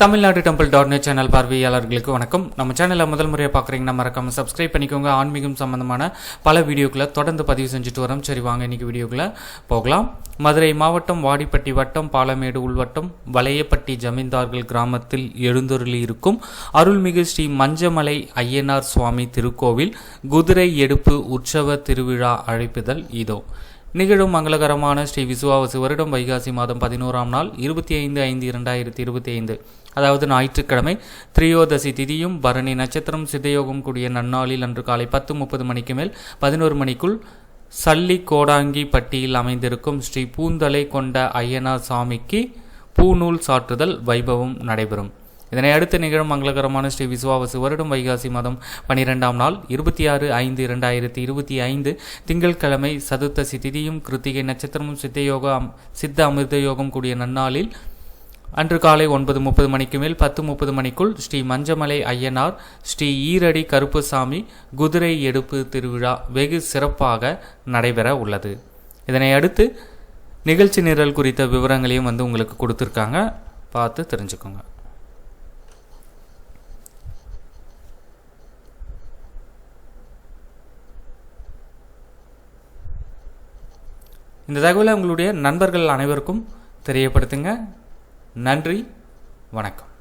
Tamil Nadu temple dot net channel பார்வையாளர்களுக்கு வணக்கம். நம்ம சேனலை முதல் முறையாக பார்க்குறீங்கன்னா மறக்காம சப்ஸ்கிரைப் பண்ணிக்கோங்க. ஆன்மீகம் சம்பந்தமான பல வீடியோக்களை தொடர்ந்து பதிவு செஞ்சுட்டு வரோம். சரி வாங்க இன்னைக்கு வீடியோக்களை போகலாம். மதுரை மாவட்டம் வாடிப்பட்டி வட்டம் பாலமேடு உள்வட்டம் வளையப்பட்டி ஜமீன்தார்கள் கிராமத்தில் எழுந்தொருளி இருக்கும் அருள்மிகு ஸ்ரீ மஞ்சமலை ஐயனார் சுவாமி திருக்கோவில் குதிரை எடுப்பு உற்சவ திருவிழா அழைப்புதல் இதோ. நிகழும் மங்களகரமான ஸ்ரீ விசுவாவசு வருடம் வைகாசி மாதம் பதினோராம் நாள் இருபத்தி ஐந்து ஐந்து இரண்டாயிரத்தி இருபத்தி ஐந்து. அதாவது ஞாயிற்றுக்கிழமை திரியோதசி திதியும் பரணி நட்சத்திரம் சித்தயோகம் கூடிய நன்னாளில் அன்று காலை பத்து முப்பது மணிக்கு மேல் பதினோரு மணிக்குள் சல்லி கோடாங்கி பட்டியில் அமைந்திருக்கும் ஸ்ரீ பூந்தலை கொண்ட ஐயனா சாமிக்கு பூநூல் சாற்றுதல் வைபவம் நடைபெறும். இதனை அடுத்து நிகழும் மங்களகரமான ஸ்ரீ விசுவாவசு வருடம் வைகாசி மாதம் பனிரெண்டாம் நாள் இருபத்தி ஆறு ஐந்து இரண்டாயிரத்தி இருபத்தி ஐந்து திங்கட்கிழமை சதுர்த்தசி திதியும் கிருத்திகை நட்சத்திரமும் சித்தயோக சித்த அமிர்த யோகம் கூடிய நன்னாளில் அன்று காலை ஒன்பது முப்பது மணிக்கு மேல் பத்து முப்பது மணிக்குள் ஸ்ரீ மஞ்சமலை ஐயனார் ஸ்ரீ ஈரடி கருப்புசாமி குதிரை எடுப்பு திருவிழா வெகு சிறப்பாக நடைபெற உள்ளது. இதனை அடுத்து நிகழ்ச்சி நிரல் குறித்த விவரங்களையும் வந்து உங்களுக்கு கொடுத்துருக்காங்க. பார்த்து தெரிஞ்சுக்கோங்க. இந்த தகவலை உங்களுடைய நண்பர்கள் அனைவருக்கும் தெரியப்படுத்துங்க. நன்றி வணக்கம்.